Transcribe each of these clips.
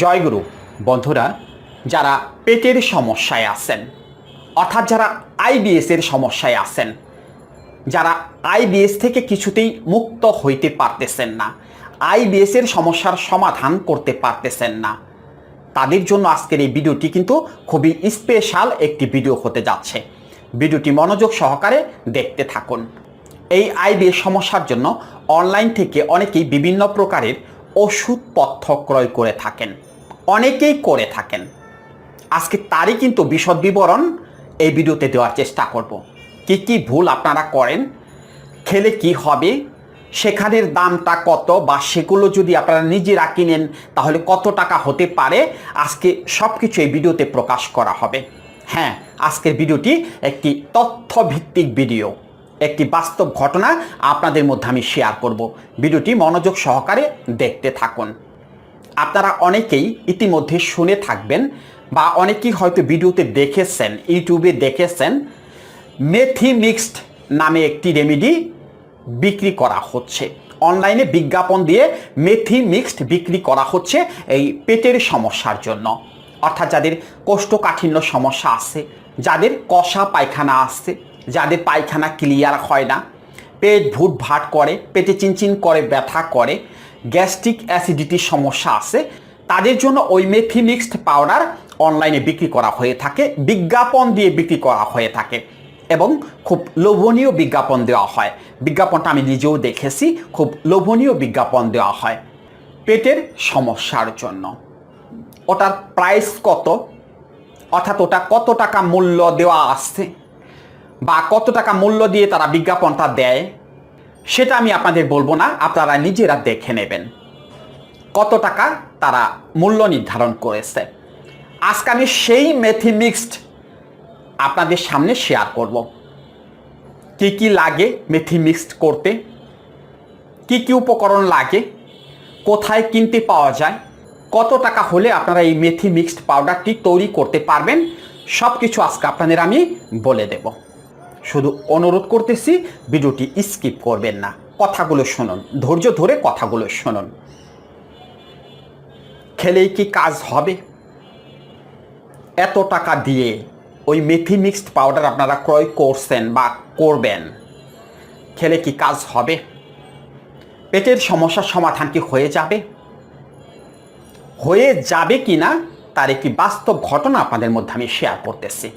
জয়গুরু, বন্ধুরা, যারা পেটের সমস্যায় আছেন, অর্থাৎ যারা আইবিএস এর সমস্যায় আছেন, যারা আইবিএস থেকে কিছুতেই মুক্ত হইতে পারতেছেন না আইবিএস এর সমস্যার সমাধান করতে পারতেছেন না, তাদের জন্য আজকের এই ভিডিওটি কিন্তু খুবই স্পেশাল একটি ভিডিও হতে যাচ্ছে। ভিডিওটি মনোযোগ সহকারে দেখতে থাকুন। এই আইবিএস সমস্যার জন্য অনলাইন থেকে অনেকেই বিভিন্ন প্রকারের ওষুধপত্র ক্রয় করে থাকেন। অনেকেই করে থাকেন। আজকে তারই কিন্তু বিশদ বিবরণ এই ভিডিওতে দেওয়ার চেষ্টা করব। কি কি ভুল আপনারা করেন? খেলে কি হবে? সেখানের দামটা কত? বা সেগুলো যদি আপনারা নিজেরা কিনেন, তাহলে কত টাকা হতে পারে? আজকে সব কিছু এই ভিডিওতে প্রকাশ করা হবে। হ্যাঁ আজকের ভিডিওটি একটি তথ্যভিত্তিক ভিডিও। একটি বাস্তব ঘটনা আপনাদের মধ্যে আমি শেয়ার করব। ভিডিওটি মনোযোগ সহকারে দেখতে থাকুন। আপনারা অনেকেই ইতিমধ্যে শুনে থাকবেন বা অনেকেই হয়তো ভিডিওতে দেখেছেন, ইউটিউবে দেখেছেন, মেথি মিক্সড নামে একটি রেমেডি বিক্রি করা হচ্ছে। অনলাইনে বিজ্ঞাপন দিয়ে মেথি মিক্সড বিক্রি করা হচ্ছে এই পেটের সমস্যার জন্য। অর্থাৎ যাদের কোষ্ঠকাঠিন্য সমস্যা আছে, যাদের কষা পায়খানা আসছে যাদের পায়খানা ক্লিয়ার হয় না, পেট ভুট ভাট করে, পেটে চিনচিন করে, ব্যথা করে গ্যাস্ট্রিক অ্যাসিডিটির সমস্যা আছে, তাদের জন্য ওই মেথি মিক্সড পাউডার অনলাইনে বিক্রি করা হয়ে থাকে, বিজ্ঞাপন দিয়ে বিক্রি করা হয়ে থাকে এবং খুব লোভনীয় বিজ্ঞাপন দেওয়া হয়। বিজ্ঞাপনটা আমি নিজেও দেখেছি, খুব লোভনীয় বিজ্ঞাপন দেওয়া হয় পেটের সমস্যার জন্য। ওটার প্রাইস কত? অর্থাৎ ওটা কত টাকা মূল্য দেওয়া আসছে বা কত টাকা মূল্য দিয়ে তারা বিজ্ঞাপনটা দেয়, সেটা আমি আপনাদের বলব না, আপনারা নিজেরা দেখে নেবেন। কত টাকা তারা মূল্য নির্ধারণ করেছে। আজকে আমি সেই মেথি মিক্সড আপনাদের সামনে শেয়ার করব। কি কি লাগে মেথি মিক্সড করতে? কি কি উপকরণ লাগে? কোথায় কিনতে পাওয়া যায়? কত টাকা হলে আপনারা এই মেথি মিক্সড পাউডারটি তৈরি করতে পারবেন? সব কিছু আজকে আপনাদের আমি বলে দেব। শুধু অনুরোধ করতেছি, ভিডিওটি স্কিপ করবেন না। কথাগুলো শুনুন, ধৈর্য ধরে কথাগুলো শুনুন। খেলেই কি কাজ হবে? এত টাকা দিয়ে ওই মেথি মিক্সড পাউডার আপনারা ক্রয় করছেন বা করবেন, খেলে কি কাজ হবে? পেটের সমস্যার সমাধান কি হয়ে যাবে? হয়ে যাবে কি না, তার একটি বাস্তব ঘটনা আপনাদের মধ্যে আমি শেয়ার করতেছি।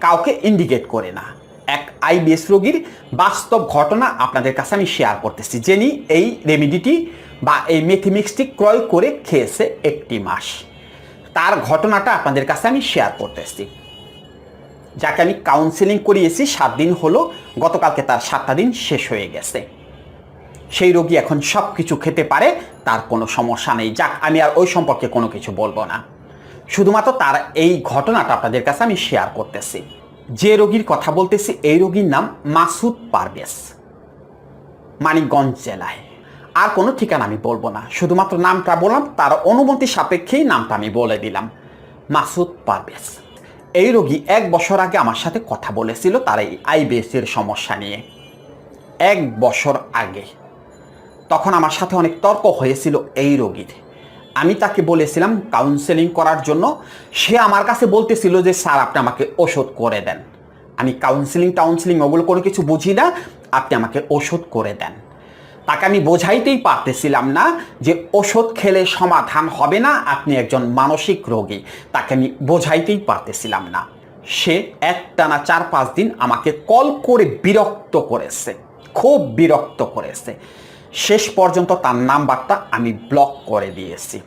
কাউকে ইন্ডিকেট করে না। এক আইবিএস রোগীর বাস্তব ঘটনা আপনাদের কাছে আমি শেয়ার করতেছি। যিনি এই রেমিডিটি বা এই মেথিমিক্সটি ক্রয় করে খেয়েছে একটি মাস। তার ঘটনাটা আপনাদের কাছে আমি শেয়ার করতেছি। যাকে আমি কাউন্সেলিং করিয়েছি, সাত দিন হলো, গতকালকে তার সাতটা দিন শেষ হয়ে গেছে। সেই রোগী এখন সব কিছু খেতে পারে, তার কোনো সমস্যা নেই। যাক, আমি আর ওই সম্পর্কে কোনো কিছু বলব না। শুধুমাত্র তার এই ঘটনাটা আপনাদের কাছে আমি শেয়ার করতেছি। যে রোগীর কথা বলতেছি, এই রোগীর নাম মাসুদ পারভেজ, মানিকগঞ্জ জেলায়। আর কোনো ঠিকানা আমি বলব না, শুধুমাত্র নামটা বললাম, তার অনুমতি সাপেক্ষেই নামটা আমি বলে দিলাম, মাসুদ পারভেজ। এই রোগী এক বছর আগে আমার সাথে কথা বলেছিল তার এই আইবিএস এর সমস্যা নিয়ে। এক বছর আগে। তখন আমার সাথে অনেক তর্ক হয়েছিল এই রোগীর। আমি তাকে বলেছিলাম কাউন্সেলিং করার জন্য। সে আমার কাছে বলতেছিল যে, স্যার, আপনি আমাকে ওষুধ করে দেন। আমি কাউন্সেলিং টাউন্সেলিং ওগুলো কোনো কিছু বুঝি না। আপনি আমাকে ওষুধ করে দেন। তাকে আমি বোঝাইতেই পারতেছিলাম না যে, ওষুধ খেলে সমাধান হবে না, আপনি একজন মানসিক রোগী। তাকে আমি বোঝাইতেই পারতেছিলাম না। সে একটানা চার পাঁচ দিন আমাকে কল করে বিরক্ত করেছে। খুব বিরক্ত করেছে। শেষ পর্যন্ত তার নাম্বারটা আমি ব্লক করে দিয়েছি।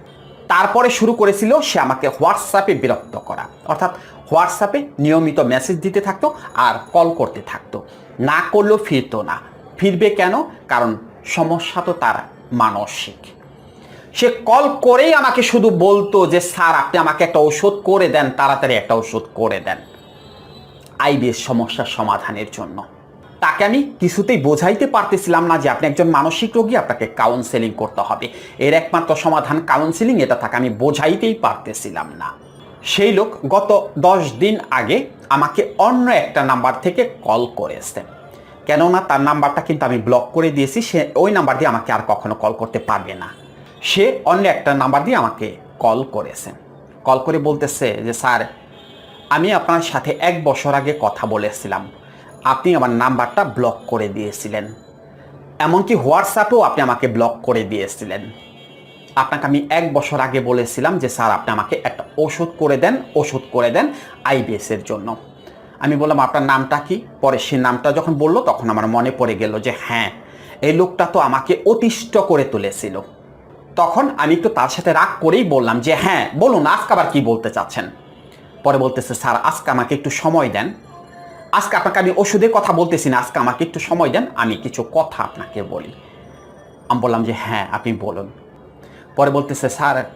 তারপরে শুরু করেছিল সে আমাকে হোয়াটসঅ্যাপে বিরক্ত করা। অর্থাৎ হোয়াটসঅ্যাপে নিয়মিত মেসেজ দিতে থাকতো আর কল করতে থাকতো। না করলেও ফিরতো না। ফিরবে কেন? কারণ সমস্যা তো তার মানসিক। সে কল করেই আমাকে শুধু বলতো যে, স্যার, আপনি আমাকে একটা ওষুধ করে দেন, তাড়াতাড়ি একটা ওষুধ করে দেন। আইবিএস সমস্যার সমাধানের জন্য। তাকে আমি কিছুতেই বোঝাইতে পারতেছিলাম না যে আপনি একজন মানসিক রোগী, আপনাকে কাউন্সেলিং করতে হবে। এর একমাত্র সমাধান কাউন্সেলিং এটা তাকে আমি বোঝাইতেই পারতেছিলাম না। সেই লোক গত দশ দিন আগে আমাকে অন্য একটা নাম্বার থেকে কল করেছে। কেননা তার নাম্বারটা কিন্তু আমি ব্লক করে দিয়েছি, সে ওই নাম্বার দিয়ে আমাকে আর কখনো কল করতে পারবে না। সে অন্য একটা নাম্বার দিয়ে আমাকে কল করেছেন কল করে বলতেছে যে, স্যার, আমি আপনার সাথে এক বছর আগে কথা বলেছিলাম। আপনি আমার নাম্বারটা ব্লক করে দিয়েছিলেন। এমনকি হোয়াটসঅ্যাপেও আপনি আমাকে ব্লক করে দিয়েছিলেন। আপনাকে আমি এক বছর আগে বলেছিলাম যে, স্যার, আপনি আমাকে একটা ওষুধ করে দেন, ওষুধ করে দেন আইবিএস এর জন্য। আমি বললাম, আপনার নামটা কি? পরে সে নামটা যখন বলল, তখন আমার মনে পড়ে গেল যে হ্যাঁ এই লোকটা তো আমাকে অতিষ্ঠ করে তুলেছিল। তখন আমি একটু তার সাথে রাগ করেই বললাম যে হ্যাঁ বলুন, আজকে আবার কি বলতে চাচ্ছেন? পরে বলতেছে, স্যার, আজকে আমাকে একটু সময় দেন। আজকে আপনাকে আমি ওষুধের কথা বলতেছি না, আজকে আমাকে একটু সময় দেন, আমি কিছু কথা আপনাকে বলি। আমি বললাম যে হ্যাঁ আপনি বলুন। পরে বলতেছে, স্যার,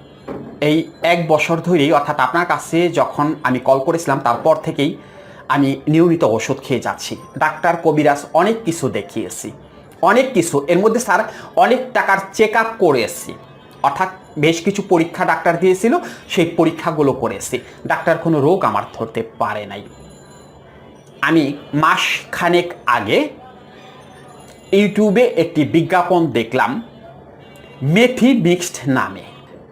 এই এক বছর ধরেই, অর্থাৎ আপনার কাছে যখন আমি কল করেছিলাম, তারপর থেকেই আমি নিয়মিত ওষুধ খেয়ে যাচ্ছি। ডাক্তার কবিরাজ অনেক কিছু দেখিয়েছি। অনেক কিছু। এর মধ্যে, স্যার, অনেক টাকার চেক আপ করেছি। অর্থাৎ বেশ কিছু পরীক্ষা ডাক্তার দিয়েছিল, সেই পরীক্ষাগুলো করেছি। ডাক্তার কোনো রোগ আমার ধরতে পারে নাই। আমি মাস খানেক আগে ইউটিউবে একটি বিজ্ঞাপন দেখলাম, মেথি মিক্সড নামে।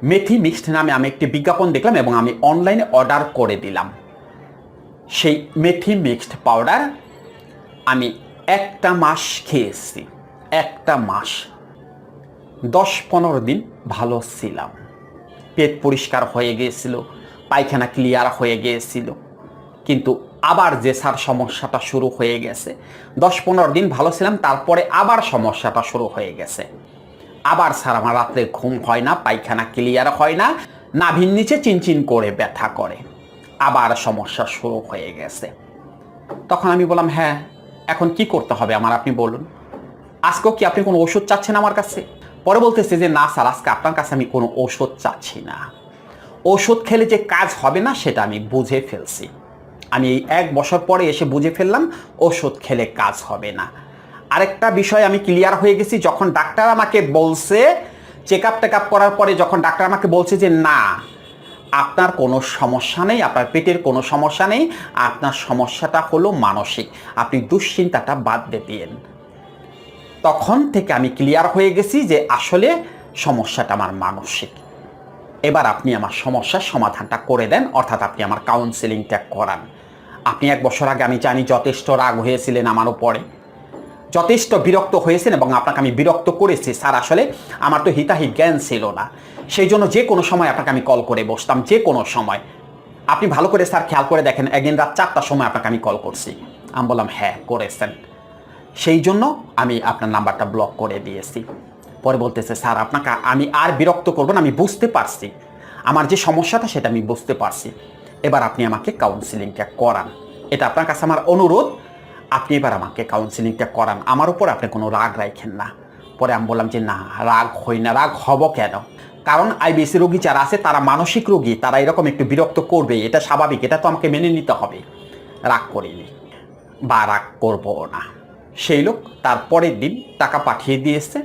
মেথি মিক্সড নামে আমি একটি বিজ্ঞাপন দেখলাম এবং আমি অনলাইনে অর্ডার করে দিলাম। সেই মেথি মিক্সড পাউডার আমি একটা মাস খেয়েছি, একটা মাস। দশ পনেরো দিন ভালো ছিলাম। পেট পরিষ্কার হয়ে গিয়েছিল, পায়খানা ক্লিয়ার হয়ে গিয়েছিল। কিন্তু আবার যে স্যার সমস্যাটা শুরু হয়ে গেছে। দশ পনেরো দিন ভালো ছিলাম, তারপরে আবার সমস্যাটা শুরু হয়ে গেছে। আবার স্যার আমার রাত্রে ঘুম হয় না, পায়খানা ক্লিয়ার হয় না, নাভির নিচে চিনচিন করে ব্যথা করে। আবার সমস্যা শুরু হয়ে গেছে। তখন আমি বললাম হ্যাঁ এখন কি করতে হবে আমার আপনি বলুন। আজকেও কি আপনি কোনো ওষুধ চাচ্ছেন আমার কাছে? পরে বলতেছে যে, না স্যার, আজকে আপনার কাছে আমি কোনো ওষুধ চাচ্ছি না। ওষুধ খেলে যে কাজ হবে না, সেটা আমি বুঝে ফেলছি। আমি এই এক বছর পরে এসে বুঝে ফেললাম ওষুধ খেলে কাজ হবে না। আরেকটা বিষয়, আমি ক্লিয়ার হয়ে গেছি, যখন ডাক্তার আমাকে বলছে চেক আপ টেক আপ করার পরে যখন ডাক্তার আমাকে বলছে যে, না, আপনার কোনো সমস্যা নেই, আপনার পেটের কোনো সমস্যা নেই, আপনার সমস্যাটা হলো মানসিক, আপনি দুশ্চিন্তাটা বাদ দিয়ে দিন তখন থেকে আমি ক্লিয়ার হয়ে গেছি যে, আসলে সমস্যাটা আমার মানসিক। এবার আপনি আমার সমস্যার সমাধানটা করে দেন, অর্থাৎ আপনি আমার কাউন্সেলিংটা করান। আপনি এক বছর আগে আমি জানি যথেষ্ট রাগ হয়েছিলেন আমার উপরে। যথেষ্ট বিরক্ত হয়েছেন এবং আপনাকে আমি বিরক্ত করেছি। স্যার, আসলে আমার তো হিতাহিত জ্ঞান ছিল না। সেই জন্য যে কোনো সময় আপনাকে আমি কল করে বসতাম, যে কোনো সময়। আপনি ভালো করে স্যার খেয়াল করে দেখেন, একদিন রাত চারটার সময় আপনাকে আমি কল করছি। আমি বললাম হ্যাঁ করেছেন। সেই জন্য আমি আপনার নাম্বারটা ব্লক করে দিয়েছি। পরে বলতেছে, স্যার, আপনাকে আমি আর বিরক্ত করব না, আমি বুঝতে পারছি। আমার যে সমস্যাটা সেটা আমি বুঝতে পারছি। এবার আপনি আমাকে কাউন্সিলিংটা করান। এটা আপনার কাছে আমার অনুরোধ। আপনি এবার আমাকে কাউন্সিলিংটা করান। আমার উপর আপনি কোনো রাগ রাখেন না। পরে আমি বললাম যে, না, রাগ হই না। রাগ হব কেন? কারণ আইবিএসি রোগী যারা আছে, তারা মানসিক রোগী। তারা এরকম একটু বিরক্ত করবে। এটা স্বাভাবিক। এটা তো আমাকে মেনে নিতে হবে। রাগ করিনি। বা রাগ করব না। সেই লোক তার পরের দিন টাকা পাঠিয়ে দিয়েছে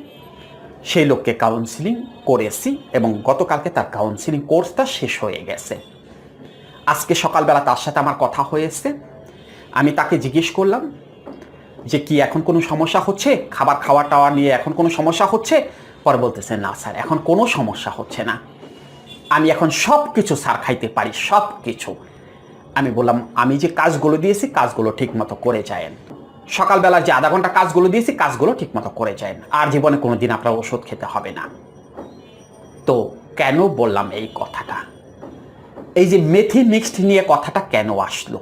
সেই লোককে কাউন্সিলিং করেছি এবং গতকালকে তার কাউন্সিলিং কোর্সটা শেষ হয়ে গেছে। আজকে সকালবেলা তার সাথে আমার কথা হয়েছে। আমি তাকে জিজ্ঞেস করলাম যে, কি এখন কোনো সমস্যা হচ্ছে? খাবার খাওয়া টাওয়া নিয়ে এখন কোনো সমস্যা হচ্ছে? পরে বলতেছে, না স্যার, এখন কোনো সমস্যা হচ্ছে না। আমি এখন সব কিছু স্যার খাইতে পারি সব কিছু আমি বললাম, আমি যে কাজগুলো দিয়েছি, কাজগুলো ঠিকমতো করে যায়েন। সকালবেলা যে আধা ঘণ্টা কাজগুলো দিয়েছি, কাজগুলো ঠিকমতো করে যায়েন। আর জীবনে কোনো দিন আপনার ওষুধ খেতে হবে না। তো কেন বললাম এই কথাটা? এই যে মেথি মিক্সড নিয়ে কথাটা কেন আসলো?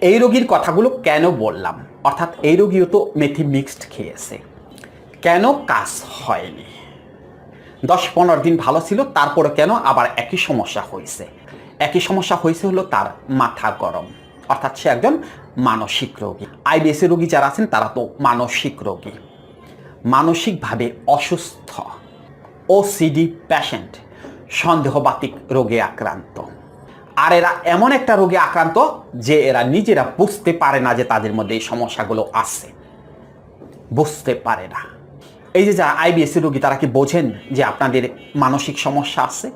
এই রোগীর কথাগুলো কেন বললাম? অর্থাৎ এই রোগীও তো মেথি মিক্সড খেয়েছে। কেন কাজ হয়নি? দশ পনেরো দিন ভালো ছিল, তারপরে কেন আবার একই সমস্যা হয়েছে? একই সমস্যা হয়েছে হলো তার মাথা গরম। অর্থাৎ সে একজন মানসিক রোগী। আইবিএসি রোগী যারা আছেন, তারা তো মানসিক রোগী। মানসিকভাবে অসুস্থ। ওসিডি প্যাশেন্ট সন্দেহবাতিক রোগে আক্রান্ত। আর এরা এমন একটা রোগে আক্রান্ত যে এরা নিজেরা বুঝতে পারে না যে তাদের মধ্যে এই সমস্যাগুলো আছে। বুঝতে পারে না। এই যে যারা আইবিএসসি রোগী, তারা কি বোঝেন যে আপনাদের মানসিক সমস্যা আছে?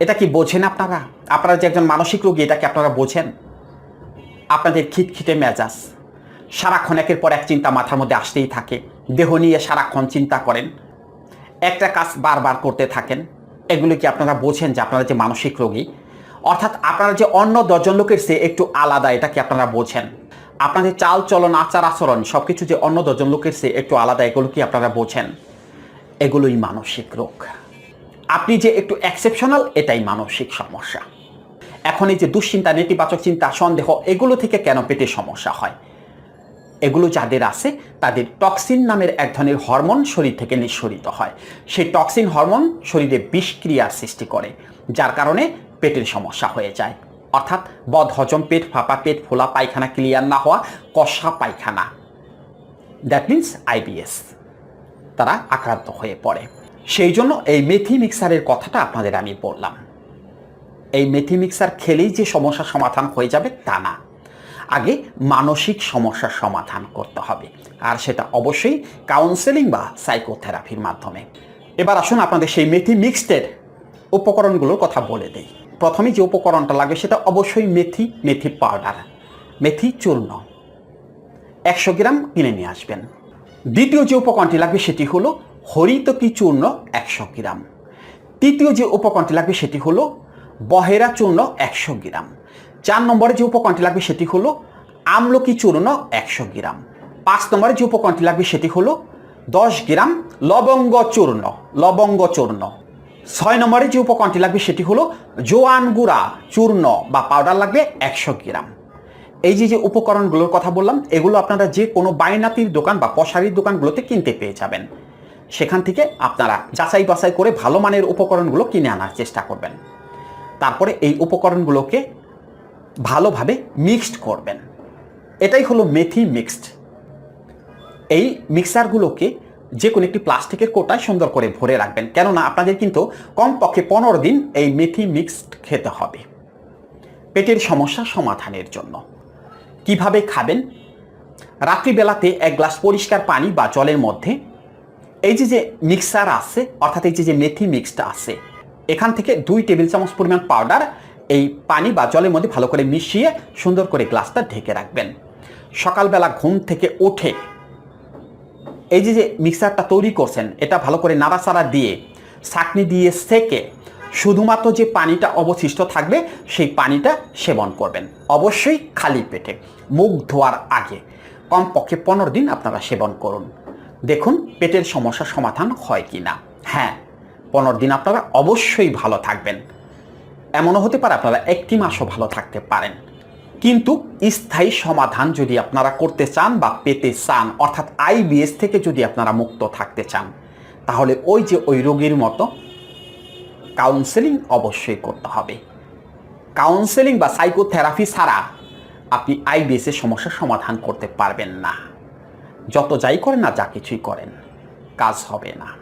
এটা কি বোঝেন আপনারা? আপনারা যে একজন মানসিক রোগী, এটা কি আপনারা বোঝেন? আপনাদের খিটখিটে মেজাজ। সারাক্ষণ একের পর এক চিন্তা মাথার মধ্যে আসতেই থাকে। দেহ নিয়ে সারাক্ষণ চিন্তা করেন। একটা কাজ বারবার করতে থাকেন। এগুলো কি আপনারা বোঝেন যে আপনারা যে মানসিক রোগী? অর্থাৎ আপনারা যে অন্য দশজন লোকের চেয়ে একটু আলাদা, এটা কি আপনারা বোঝেন? আপনাদের চাল চলন আচার আচরণ সব কিছু যে অন্য দশজন লোকের চেয়ে একটু আলাদা, এগুলো কি আপনারা বোঝেন? এগুলোই মানসিক রোগ। আপনি যে একটু এক্সেপশনাল এটাই মানসিক সমস্যা। এখন এই যে দুশ্চিন্তা, নেতিবাচক চিন্তা, সন্দেহ, এগুলো থেকে কেন পেটে সমস্যা হয়? এগুলো যাদের আছে, তাদের টক্সিন নামের এক ধরনের হরমোন শরীর থেকে নিঃসরিত হয়। সেই টক্সিন হরমোন শরীরে বিষক্রিয়ার সৃষ্টি করে, যার কারণে পেটের সমস্যা হয়ে যায়। অর্থাৎ বদ হজম পেট, ফাঁপা পেট, ফোলা পায়খানা ক্লিয়ার না হওয়া, কষা পায়খানা। দ্যাট মিন্স আইবিএস তারা আক্রান্ত হয়ে পড়ে। সেই জন্য এই মেথি মিক্সারের কথাটা আপনাদের আমি বললাম। এই মেথি মিক্সার খেলেই যে সমস্যার সমাধান হয়ে যাবে তা না। আগে মানসিক সমস্যার সমাধান করতে হবে। আর সেটা অবশ্যই কাউন্সেলিং বা সাইকোথেরাপির মাধ্যমে। এবার আসুন আপনাদের সেই মেথি মিক্সডের উপকরণগুলোর কথা বলে দেই। প্রথমে যে উপকরণটা লাগবে সেটা অবশ্যই মেথি মেথি পাউডার মেথি চূর্ণ। একশো গ্রাম কিনে নিয়ে আসবেন। দ্বিতীয় যে উপকরণটি লাগবে সেটি হলো হরিতকি চূর্ণ একশো গ্রাম। তৃতীয় যে উপকরণটি লাগবে সেটি হলো বহেরা চূর্ণ একশো গ্রাম। চার নম্বরে যে উপকরণটি লাগবে সেটি হলো আমলকি চূর্ণ একশো গ্রাম। পাঁচ নম্বরে যে উপকরণটি লাগবে সেটি হলো দশ গ্রাম লবঙ্গ চূর্ণ লবঙ্গ চূর্ণ। ছয় নম্বরে যে উপকরণটি লাগবে সেটি হলো জোয়ান গুঁড়া চূর্ণ বা পাউডার লাগবে একশো গ্রাম। এই যে যে উপকরণগুলোর কথা বললাম, এগুলো আপনারা যে কোনো বাইনাতির দোকান বা পশারির দোকানগুলোতে কিনতে পেয়ে যাবেন। সেখান থেকে আপনারা যাচাই বাছাই করে ভালো মানের উপকরণগুলো কিনে আনার চেষ্টা করবেন। তারপরে এই উপকরণগুলোকে ভালোভাবে মিক্সড করবেন। এটাই হলো মেথি মিক্সড। এই মিক্সারগুলোকে যে কোনো একটি প্লাস্টিকের কোটায় সুন্দর করে ভরে রাখবেন। কেননা আপনাদের কিন্তু কমপক্ষে পনেরো দিন এই মেথি মিক্সড খেতে হবে। পেটের সমস্যা সমাধানের জন্য। কীভাবে খাবেন? রাত্রিবেলাতে এক গ্লাস পরিষ্কার পানি বা জলের মধ্যে এই যে যে মিক্সার আছে, অর্থাৎ এই যে যে মেথি মিক্সটা আছে, এখান থেকে দুই টেবিল চামচ পরিমাণ পাউডার এই পানি বা জলের মধ্যে ভালো করে মিশিয়ে সুন্দর করে গ্লাসটা ঢেকে রাখবেন। সকালবেলা ঘুম থেকে উঠে এই যে যে মিক্সারটা তৈরি করছেন, এটা ভালো করে নাড়াচাড়া দিয়ে ছাকনি দিয়ে সেকে শুধুমাত্র যে পানিটা অবশিষ্ট থাকবে, সেই পানিটা সেবন করবেন। অবশ্যই খালি পেটে, মুখ ধোয়ার আগে। কমপক্ষে পনেরো দিন আপনারা সেবন করুন। দেখুন পেটের সমস্যা সমাধান হয় কি না হ্যাঁ পনেরো দিন আপনারা অবশ্যই ভালো থাকবেন। এমনও হতে পারে আপনারা একটি মাসও ভালো থাকতে পারেন। কিন্তু স্থায়ী সমাধান যদি আপনারা করতে চান বা পেতে চান, অর্থাৎ আইবিএস থেকে যদি আপনারা মুক্ত থাকতে চান, তাহলে ওই যে ওই রোগীর মতো কাউন্সেলিং অবশ্যই করতে হবে। কাউন্সেলিং বা সাইকোথেরাপি ছাড়া আপনি আইবিএস এর সমস্যার সমাধান করতে পারবেন না। যত যাই করেন না, যা কিছুই করেন, কাজ হবে না।